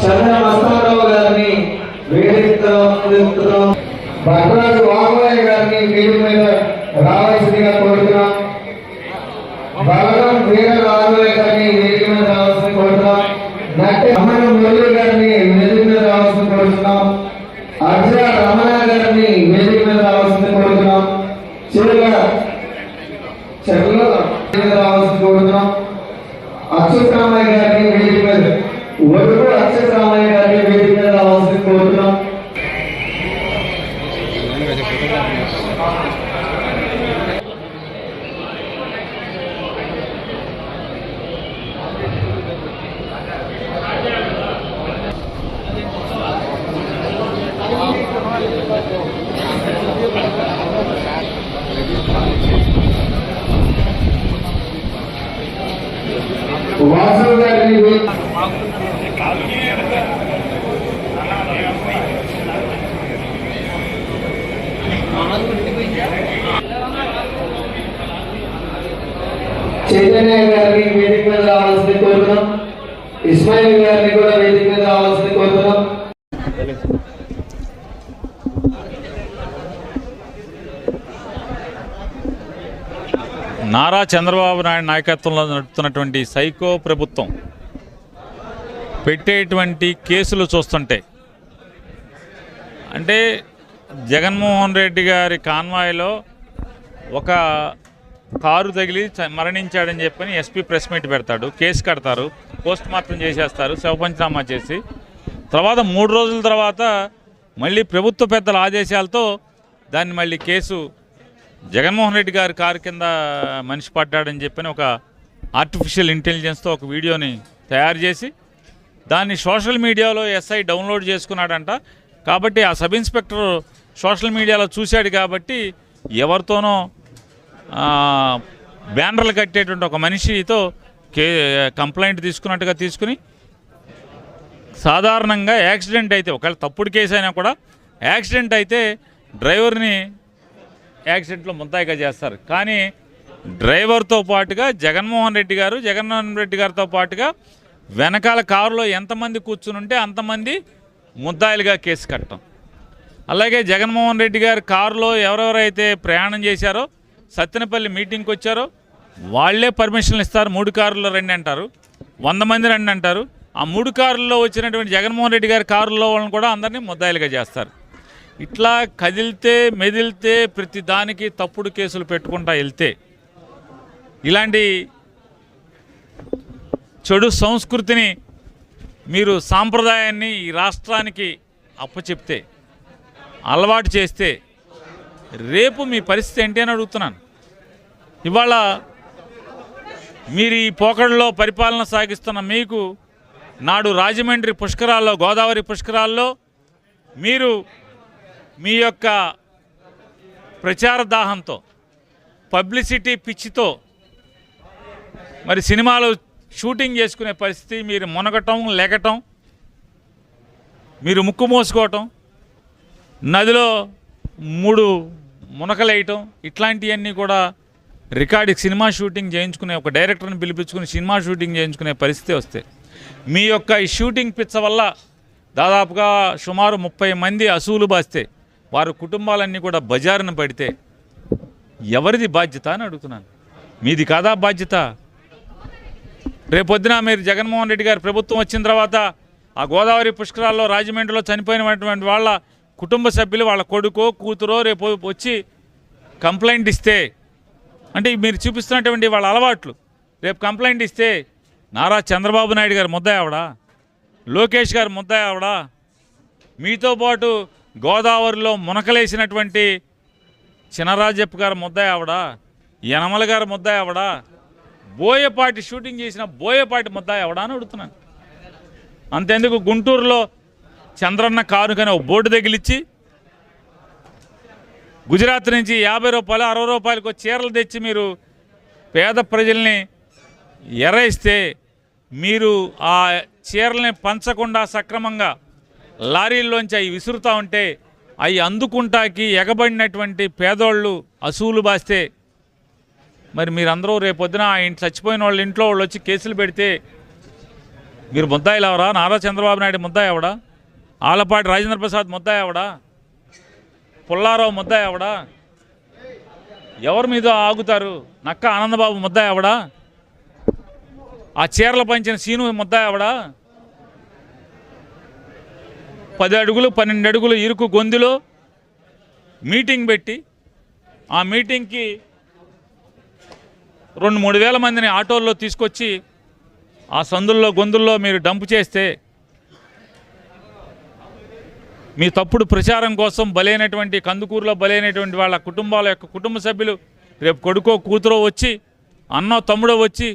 చంద్ర మస్తారావు గారిని వేదికతో భద్రాజు వామయ్య గారిని వేదిక మీద రావాల్సిందిగా కోరుతున్నాం. బలగం వీర రాఘవయ్య గారిని వేదిక మీద రావాల్సింది కోరుతున్నాం మురళి గారిని వేదిక మీద రావాల్సింది కోరుతున్నాం అర్జున రమణ గారిని వేదిక మీద రావాల్సింది కోరుతున్నాం రావాల్సింది కోరుతున్నాం అచ్యుతరామయ్య గారిని వేదిక మీద ఒడుగు అచ్యుతరామయ్య గారిని వేదిక మీద రావాల్సింది కోరుతున్నాం వాసు గారిని వే- చైతన్య గారిని వేదిక మీద రావాల్సింది కోరుతున్నాం ఇస్మాయిల్ గారిని కూడా వేదిక మీద రావాల్సింది కోరుతున్నాం నారా చంద్రబాబు నాయుడు నాయకత్వంలో నడుపుతున్నటువంటి సైకో ప్రభుత్వం పెట్టేటువంటి కేసులు చూస్తుంటే అంటే జగన్మోహన్ రెడ్డి గారి కాన్వాయ్లో ఒక కారు తగిలి చ- మరణించాడని చెప్పని ఎస్పీ ప్రెస్ మీట్ పెడతాడు కేసు కడతారు పోస్ట్ మార్టం చేసేస్తారు శవపంచనామా చేసి. తర్వాత మూడు రోజుల తర్వాత మళ్ళీ ప్రభుత్వ పెద్దల ఆదేశాలతో దాన్ని మళ్ళీ కేసు జగన్మోహన్ రెడ్డి గారి కారు కింద మనిషి పడ్డాడని చెప్పని ఒక ఆర్టిఫిషియల్ ఇంటెలిజెన్స్తో ఒక వీడియోని తయారు చేసి దాన్ని సోషల్ మీడియాలో ఎస్ఐ డౌన్లోడ్ చేసుకున్నాడంట. కాబట్టి ఆ సబ్ ఇన్స్పెక్టర్ సోషల్ మీడియాలో చూశాడు కాబట్టి ఎవరితోనో బ్యానర్లు కట్టేటువంటి ఒక మనిషితో కే కంప్లైంట్ తీసుకున్నట్టుగా తీసుకుని సాధారణంగా యాక్సిడెంట్ అయితే ఒకవేళ తప్పుడు కేసు అయినా కూడా యాక్సిడెంట్ అయితే డ్రైవర్ని యాక్సిడెంట్లో ముద్దాయిగా చేస్తారు. కానీ డ్రైవర్తో పాటుగా జగన్మోహన్ రెడ్డి గారు జగన్మోహన్ రెడ్డి గారితో పాటుగా వెనకాల కారులో ఎంతమంది కూర్చుని ఉంటే అంతమంది ముద్దాయిలుగా కేసు కట్టడం. అలాగే జగన్మోహన్ రెడ్డి గారు కారులో ఎవరెవరైతే ప్రయాణం చేశారో సత్తెనపల్లి మీటింగ్కి వచ్చారో వాళ్ళే పర్మిషన్లు ఇస్తారు. మూడు కారుల్లో రండి అంటారు. వంద మంది రండి అంటారు. ఆ మూడు కారుల్లో వచ్చినటువంటి జగన్మోహన్ రెడ్డి గారి కారులో వాళ్ళని కూడా అందరినీ ముద్దాయిలుగా చేస్తారు. ఇట్లా కదిలితే మెదిలితే ప్రతి దానికి తప్పుడు కేసులు పెట్టుకుంటా వెళ్తే ఇలాంటి చెడు సంస్కృతిని మీరు సాంప్రదాయాన్ని ఈ రాష్ట్రానికి అప్పచెప్తే అలవాటు చేస్తే రేపు మీ పరిస్థితి ఏంటి అని అడుగుతున్నాను. ఇవాళ మీరు ఈ పోకడలో పరిపాలన సాగిస్తున్న మీకు నాడు రాజమండ్రి పుష్కరాల్లో గోదావరి పుష్కరాల్లో మీరు మీ యొక్క ప్రచార దాహంతో పబ్లిసిటీ పిచ్చితో మరి సినిమాలు షూటింగ్ చేసుకునే పరిస్థితి మీరు మునగటం లెగటం మీరు ముక్కు మోసుకోవటం నదిలో మూడు మునకలేయటం ఇట్లాంటివన్నీ కూడా రికార్డు సినిమా షూటింగ్ చేయించుకునే ఒక డైరెక్టర్ని పిలిపించుకుని సినిమా షూటింగ్ చేయించుకునే పరిస్థితి వస్తే మీ యొక్క ఈ షూటింగ్ పిచ్చ వల్ల దాదాపుగా సుమారు ముప్పై మంది అసూలు బాస్తే వారి కుటుంబాలన్నీ కూడా బజారున పడితే ఎవరిది బాధ్యత అని అడుగుతున్నాను. మీది కాదా బాధ్యత? రేపొద్దున మీరు జగన్మోహన్ రెడ్డి గారి ప్రభుత్వం వచ్చిన తర్వాత ఆ గోదావరి పుష్కరాల్లో రాజమండ్రిలో చనిపోయినటువంటి వాళ్ళ కుటుంబ సభ్యులు వాళ్ళ కొడుకో కూతురో రేపు వచ్చి కంప్లైంట్ ఇస్తే అంటే మీరు చూపిస్తున్నటువంటి వాళ్ళ అలవాట్లు రేపు కంప్లైంట్ ఇస్తే నారా చంద్రబాబు నాయుడు గారు ముద్దాయి ఆవిడా? లోకేష్ గారు ముద్దాయి ఆవిడా? మీతో పాటు గోదావరిలో మునకలేసినటువంటి చినరాజప్ప గారు ముద్దాయి ఆవిడ యనమల గారు ముద్దాయి ఆవిడ బోయపాటి షూటింగ్ చేసిన బోయపాటి ముద్దాయి ఆవిడ అని అడుగుతున్నాను. అంతెందుకు గుంటూరులో చంద్రన్న కారుకనే ఒక బోర్డు తగిలిచ్చి గుజరాత్ నుంచి యాభై రూపాయలు అరవై రూపాయలకు చీరలు తెచ్చి మీరు పేద ప్రజల్ని ఎరేస్తే మీరు ఆ చీరల్ని పంచకుండా సక్రమంగా లారీల్లోంచి అవి విసురుతూ ఉంటే అవి అందుకుంటాకి ఎగబడినటువంటి పేదోళ్ళు అసూలు బాస్తే మరి మీరందరూ రేపొద్దున ఆయన చచ్చిపోయిన వాళ్ళ ఇంట్లో వాళ్ళు వచ్చి కేసులు పెడితే మీరు ముద్దాయిలు ఎవరా నారా చంద్రబాబు నాయుడు ముద్దాయి ఎవడా? ఆలపాటి రాజేంద్ర ప్రసాద్ ముద్దాయి ఎవడా? పుల్లారావు ముద్దాయి ఎవడా? ఎవరి మీద ఆగుతారు? నక్క ఆనందబాబు ముద్దాయి ఎవడా? ఆ చీరలు పంచిన సీను ముద్దాయి ఎవడా? పది అడుగులు పన్నెండు అడుగులు ఇరుకు గొంతులో మీటింగ్ పెట్టి ఆ మీటింగ్కి రెండు మూడు వేల మందిని ఆటోల్లో తీసుకొచ్చి ఆ సందుల్లో గొంతుల్లో మీరు డంప్ చేస్తే మీ తప్పుడు ప్రచారం కోసం బలైనటువంటి కందుకూరులో బలైనటువంటి వాళ్ళ కుటుంబాల యొక్క కుటుంబ సభ్యులు రేపు కొడుకో కూతురో వచ్చి అన్నో తమ్ముడో వచ్చి